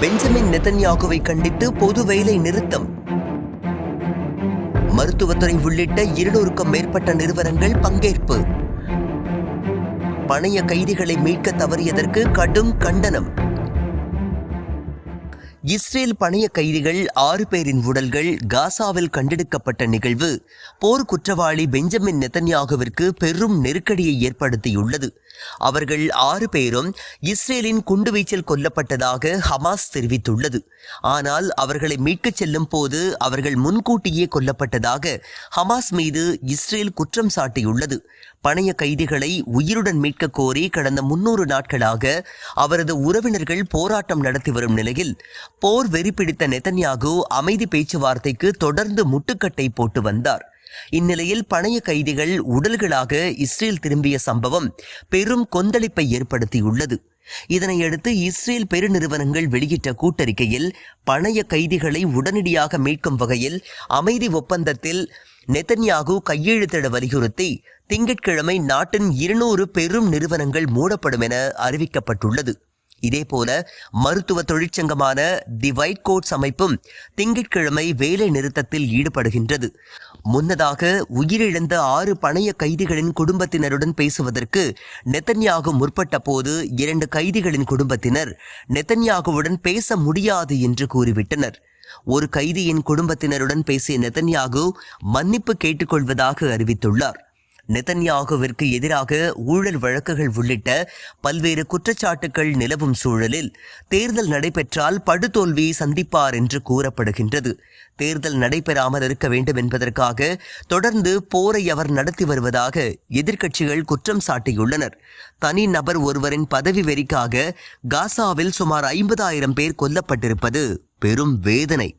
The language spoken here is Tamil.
பெஞ்சமின் நெதன்யாகுவை கண்டித்து பொது வேலை நிறுத்தம். மருத்துவத்துறை உள்ளிட்ட இருநூறுக்கும் மேற்பட்ட நிறுவனங்கள் பங்கேற்பு. பணைய கைதிகளை மீட்க தவறியதற்கு கடும் கண்டனம். இஸ்ரேல் பணைய கைதிகள் ஆறு பேரின் உடல்கள் காசாவில் கண்டெடுக்கப்பட்ட நிகழ்வு போர் குற்றவாளி பெஞ்சமின் நெத்தன்யாகுவிற்கு பெரும் நெருக்கடியை ஏற்படுத்தியுள்ளது. அவர்கள் ஆறு பேரும் இஸ்ரேலின் குண்டுவீச்சில் கொல்லப்பட்டதாக ஹமாஸ் தெரிவித்துள்ளது. ஆனால் அவர்களை மீட்கச் செல்லும் போது அவர்கள் முன்கூட்டியே கொல்லப்பட்டதாக ஹமாஸ் மீது இஸ்ரேல் குற்றம் சாட்டியுள்ளது. பணைய கைதிகளை உயிருடன் மீட்க கோரி கடந்த முன்னூறு நாட்களாக அவரது உறவினர்கள் போராட்டம் நடத்தி வரும் நிலையில் போர் வெறி பிடித்த நெதன்யாகு அமைதி பேச்சுவார்த்தைக்கு தொடர்ந்து முட்டுக்கட்டை போட்டு வந்தார். இந்நிலையில் பணைய கைதிகள் உடல்களாக இஸ்ரேல் திரும்பிய சம்பவம் பெரும் கொந்தளிப்பை ஏற்படுத்தியுள்ளது. இதனையடுத்து இஸ்ரேல் பெருநிறுவனங்கள் வெளியிட்ட கூட்டறிக்கையில் பணைய கைதிகளை உடனடியாக மீட்கும் வகையில் அமைதி ஒப்பந்தத்தில் நெதன்யாகு கையெழுத்திட வலியுறுத்தி திங்கட்கிழமை நாட்டின் இருநூறு பெரும் நிறுவனங்கள் மூடப்படும் என அறிவிக்கப்பட்டுள்ளது. இதேபோல மருத்துவ தொழிற்சங்கமான தி ஒயிட் கோட்ஸ் அமைப்பும் திங்கட்கிழமை வேலை நிறுத்தத்தில் ஈடுபடுகின்றது. முன்னதாக உயிரிழந்த ஆறு பணைய கைதிகளின் குடும்பத்தினருடன் பேசுவதற்கு நெத்தன்யாகு முற்பட்ட போது இரண்டு கைதிகளின் குடும்பத்தினர் நெத்தன்யாகுவுடன் பேச முடியாது என்று கூறிவிட்டனர். ஒரு கைதியின் குடும்பத்தினருடன் பேசிய நெதன்யாகு மன்னிப்பு கேட்டுக்கொள்வதாக அறிவித்துள்ளார். நெதன்யாகுவிற்கு எதிராக ஊழல் வழக்குகள் உள்ளிட்ட பல்வேறு குற்றச்சாட்டுகள் நிலவும் சூழலில் தேர்தல் நடைபெற்றால் படுதோல்வி சந்திப்பார் என்று கூறப்படுகின்றது. தேர்தல் நடைபெறாமல் இருக்க வேண்டும் என்பதற்காக தொடர்ந்து போரை அவர் நடத்தி வருவதாக எதிர்க்கட்சிகள் குற்றம் சாட்டியுள்ளனர். தனி நபர் ஒருவரின் பதவி வெறிக்காக காசாவில் சுமார் ஐம்பதாயிரம் பேர் கொல்லப்பட்டிருப்பது பெரும் வேதனை.